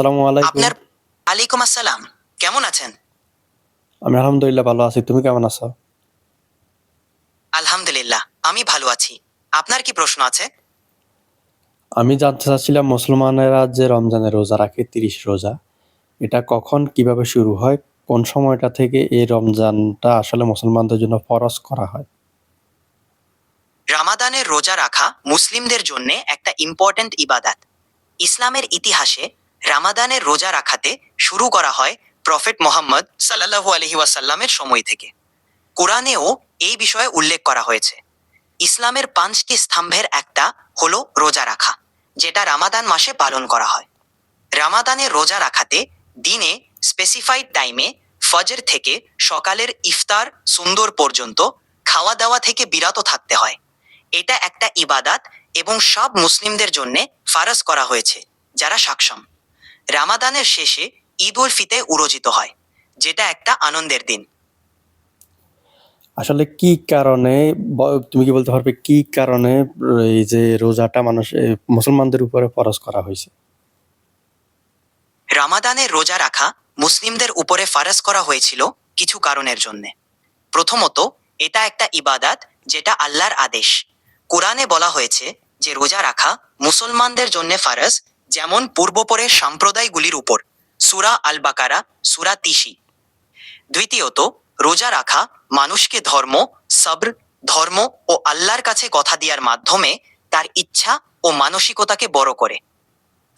আসসালামু আলাইকুম। আপনার আলাইকুম আসসালাম। কেমন আছেন? আমি আলহামদুলিল্লাহ ভালো আছি। তুমি কেমন আছো? আলহামদুলিল্লাহ আমি ভালো আছি। আপনার কি প্রশ্ন আছে? আমি জানতে চাচ্ছিলাম মুসলমানেরা যে রমজানের রোজা রাখে তিরিশ রোজা এটা কখন কীভাবে শুরু হয় কোন সময়টা থেকে এই রমজানটা আসলে মুসলমানদের জন্য ফরজ করা হয়? রামাদানের রোজা রাখা মুসলিমদের জন্য একটা ইম্পর্ট্যান্ট ইবাদাত। ইসলামের ইতিহাসে রামাদানের রোজা রাখাতে শুরু করা হয় প্রফেট মোহাম্মদ সাল্লাল্লাহু আলহি ওয়াসাল্লামের সময় থেকে। কোরআনেও এই বিষয়ে উল্লেখ করা হয়েছে। ইসলামের পাঁচটি স্তম্ভের একটা হলো রোজা রাখা, যেটা রামাদান মাসে পালন করা হয়। রামাদানের রোজা রাখাতে দিনে স্পেসিফাইড টাইমে ফজর থেকে সকালের ইফতার সুন্দর পর্যন্ত খাওয়া দাওয়া থেকে বিরত থাকতে হয়। এটা একটা ইবাদাত এবং সব মুসলিমদের জন্য ফারজ করা হয়েছে, যারা সক্ষম। রামাদানের শেষে ঈদ উল ফিতে উরজিত হয় যেটা একটা আনন্দের দিন। আসলে কি কারণে তুমি কি বলতে পারবে কি কারণে এই যে রোজাটা মানুষ মুসলমানদের উপরে ফরজ করা হয়েছে? রামাদানের রোজা রাখা মুসলিমদের উপরে ফারজ করা হয়েছিল কিছু কারণের জন্য। প্রথমত এটা একটা ইবাদাত যেটা আল্লাহর আদেশ। কোরআনে বলা হয়েছে যে রোজা রাখা মুসলমানদের জন্য ফারজ যেমন পূর্বপরে সম্প্রদায়গুলির উপর, সুরা আল বাকারা সুরা তিসি। দ্বিতীয়ত, রোজা রাখা, মানুষকে ধর্ম, সব্র, ধর্ম ও আল্লাহর কাছে কথা দেওয়ার মাধ্যমে তার ইচ্ছা ও মানসিকতাকে বড় করে।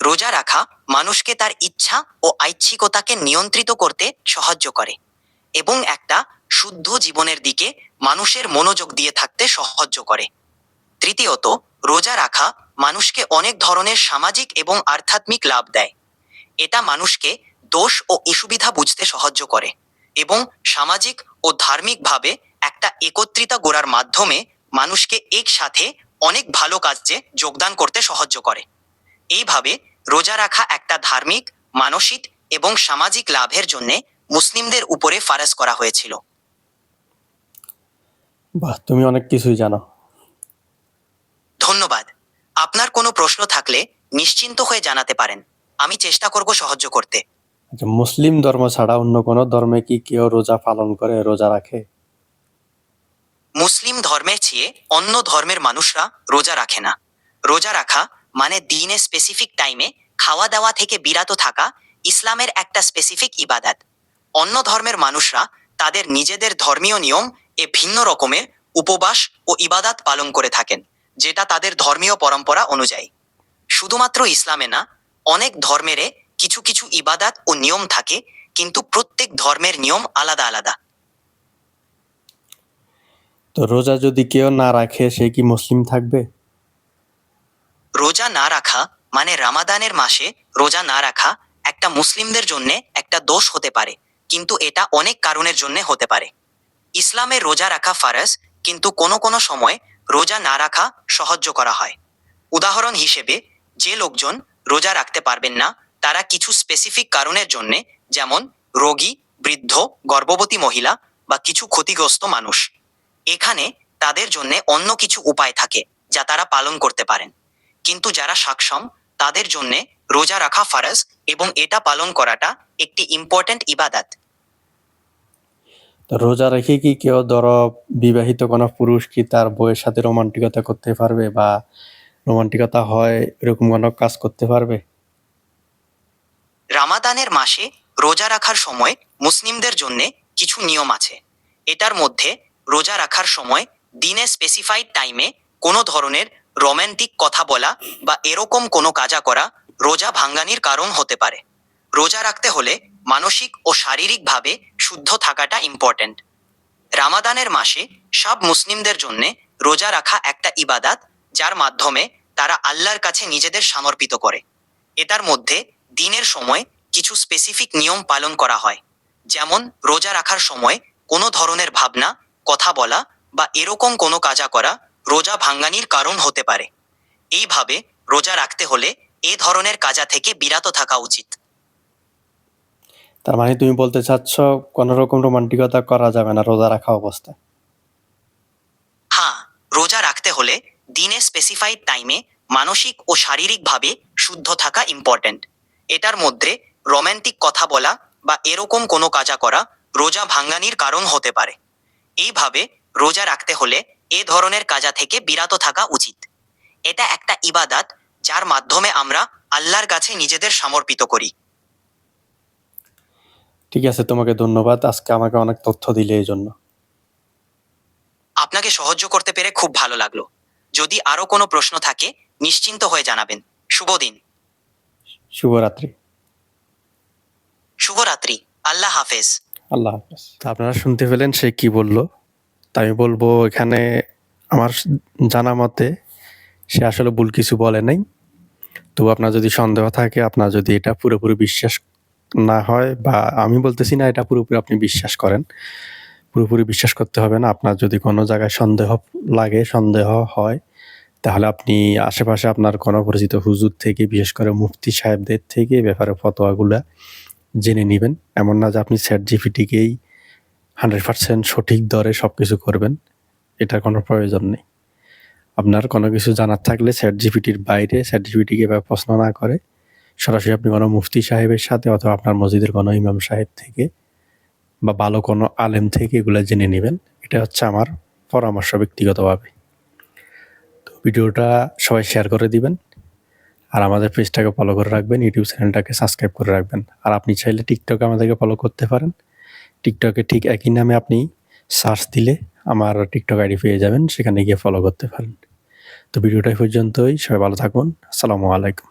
রোজা রাখা, মানুষকে তার ইচ্ছা ও ঐচ্ছিকতাকে নিয়ন্ত্রিত করতে সাহায্য করে এবং একটা শুদ্ধ জীবনের দিকে মানুষের মনোযোগ দিয়ে থাকতে সাহায্য করে। তৃতীয়ত, রোজা রাখা মানুষকে অনেক ধরনের সামাজিক এবং আধ্যাত্মিক লাভ দেয়। এটা মানুষকে দোষ ও অসুবিধা বুঝতে সাহায্য করে এবং সামাজিক ও ধার্মিকভাবে একটা একত্রিতা গড়ার মাধ্যমে মানুষকে একসাথে অনেক ভালো কাজে যোগদান করতে সাহায্য করে। এইভাবে রোজা রাখা একটা ধার্মিক মানসিক এবং সামাজিক লাভের জন্য মুসলিমদের উপরে ফারাজ করা হয়েছিল। বাহ তুমি অনেক কিছুই জানো। ধন্যবাদ। আপনার কোনো প্রশ্ন থাকলে নিশ্চিন্ত হয়ে জানাতে পারেন। আমি চেষ্টা করব সাহায্য করতে। আচ্ছা মুসলিম ধর্ম ছাড়া অন্য কোনো ধর্মে কি কেউ রোজা পালন করে রোজা রাখে? মুসলিম ধর্মের চেয়ে অন্য ধর্মের মানুষরা রোজা রাখে না। রোজা রাখা মানে দিনে স্পেসিফিক টাইমে খাওয়া দাওয়া থেকে বিরত থাকা ইসলামের একটা স্পেসিফিক ইবাদত। অন্য ধর্মের মানুষরা তাদের নিজেদের ধর্মীয় নিয়ম এ ভিন্ন রকমের উপবাস ও ইবাদাত পালন করে থাকেন। যেটা তাদের ধর্মীয় পরম্পরা অনুযায়ী। শুধুমাত্র ইসলামে না অনেক ধর্মেরে কিছু কিছু ইবাদাত ও নিয়ম থাকে কিন্তু প্রত্যেক ধর্মের নিয়ম আলাদা আলাদা। তো রোজা যদি কেউ না রাখে সে কি মুসলিম থাকবে? রোজা না রাখা মানে রামাদানের মাসে রোজা না রাখা একটা মুসলিমদের জন্য একটা দোষ হতে পারে কিন্তু এটা অনেক কারণের জন্য হতে পারে। ইসলামে রোজা রাখা ফারজ কিন্তু কোনো কোনো সময় রোজা না রাখা সাহায্য করা হয়। উদাহরণ হিসেবে, যে লোকজন রোজা রাখতে পারবেন না, তারা কিছু স্পেসিফিক কারণের জন্য, যেমন রোগী, বৃদ্ধ, গর্ভবতী মহিলা বা কিছু ক্ষতিগ্রস্ত মানুষ। এখানে তাদের জন্য অন্য কিছু উপায় থাকে, যা তারা পালন করতে পারেন। কিন্তু যারা সক্ষম, তাদের জন্য রোজা রাখা ফারজ এবং এটা পালন করাটা একটি ইম্পর্ট্যান্ট ইবাদত। রোজা রেখে কি কেউ ধরো বিবাহিত কোনো পুরুষ কি তার বউয়ের সাথে রোমান্টিকতা করতে পারবে বা রোমান্টিকতা হয় এরকম কোনো কাজ করতে পারবে? রামাদানের মাসে রোজা রাখার সময় মুসলিমদের জন্য কিছু নিয়ম আছে। এটার মধ্যে রোজা রাখার সময় দিনে স্পেসিফাইড টাইমে কোনো ধরনের রোম্যান্টিক কথা বলা বা এরকম কোনো কাজা করা রোজা ভাঙ্গানির কারণ হতে পারে। রোজা রাখতে হলে মানসিক ও শারীরিকভাবে শুদ্ধ থাকাটা ইম্পর্ট্যান্ট রামাদানের মাসে সব মুসলিমদের জন্যে রোজা রাখা একটা ইবাদাত, যার মাধ্যমে তারা আল্লাহর কাছে নিজেদের সমর্পিত করে। এটার মধ্যে দিনের সময় কিছু স্পেসিফিক নিয়ম পালন করা হয়। যেমন, রোজা রাখার সময় কোনো ধরনের ভাবনা, কথা বলা বা এরকম কোনো কাজা করা রোজা ভাঙ্গানির কারণ হতে পারে। এইভাবে রোজা রাখতে হলে এ ধরনের কাজা থেকে বিরত থাকা উচিত। তার মানে তুমি বলতে চাচ্ছ, কোনো রকম রোমান্টিকতা করা যাবে না রোজা রাখা অবস্থায়? হ্যাঁ রোজা রাখতে হলে দিনে স্পেসিফাইড টাইমে মানসিক ও শারীরিকভাবে শুদ্ধ থাকা ইম্পর্ট্যান্ট এটার মধ্যে রোম্যান্টিক কথা বলা বা এরকম কোনো কাজা করা রোজা ভাঙ্গানির কারণ হতে পারে। এইভাবে রোজা রাখতে হলে এ ধরনের কাজা থেকে বিরত থাকা উচিত। এটা একটা ইবাদাত যার মাধ্যমে আমরা আল্লাহর কাছে নিজেদের সমর্পিত করি। ঠিক আছে তোমাকে ধন্যবাদ। আজকে আমাকে অনেক তথ্য দিলে এই জন্য। আপনাকে সাহায্য করতে পেরে খুব ভালো লাগল। যদি আরও কোনো প্রশ্ন থাকে নিশ্চিন্ত হয়ে জানাবেন। শুভ দিন। শুভরাত্রি। শুভরাত্রি। আল্লাহ হাফেজ। আল্লাহ হাফেজ। আপনারা শুনতে পেলেন সে কি বলল। তাই আমি বলব এখানে আমার জানা মতে সে আসলে ভুল কিছু বলে নাই। তো আপনার যদি সন্দেহ থাকে আপনার যদি এটা পুরোপুরি বিশ্বাস না হয় বা আমি বলতেছি না, এটা পুরোপুরি আপনি বিশ্বাস করেন। পুরোপুরি বিশ্বাস করতে হবে না, আপনার যদি কোনো জায়গায় সন্দেহ লাগে, সন্দেহ হয়, তাহলে আপনি আশেপাশে আপনার কোনো পরিচিত হুজুর থেকে, বিশেষ করে মুফতি সাহেবদের থেকে ব্যাপারে ফতোয়াগুলা জেনে নেবেন। এমন না যে আপনি স্যাট জিপিটিকেই হান্ড্রেড পার্সেন্ট সঠিক দরে সব কিছু করবেন, এটার কোনো প্রয়োজন নেই। আপনার কোনো কিছু জানার থাকলে স্যাট জিপিটির বাইরে স্যাট জিপিটিকে প্রশ্ন না করে। সরাসরি আপনি কোনো মুফতি সাহেবের সাথে অথবা আপনার মসজিদের কোনো ইমাম সাহেব থেকে বা ভালো কোনো আলেম থেকে এগুলো জেনে নেবেন। এটা হচ্ছে আমার পরামর্শ ব্যক্তিগতভাবে। তো ভিডিওটা সবাই শেয়ার করে দিবেন আর আমাদের পেজটাকে ফলো করে রাখবেন ইউটিউব চ্যানেলটাকে সাবস্ক্রাইব করে রাখবেন। আর আপনি চাইলে টিকটকে আমাদেরকে ফলো করতে পারেন। টিকটকে ঠিক একই নামে আপনি সার্চ দিলে আমার টিকটক আইডি পেয়ে যাবেন, সেখানে গিয়ে ফলো করতে পারেন। তো ভিডিওটা পর্যন্তই, সবাই ভালো থাকুন। আসসালামু আলাইকুম।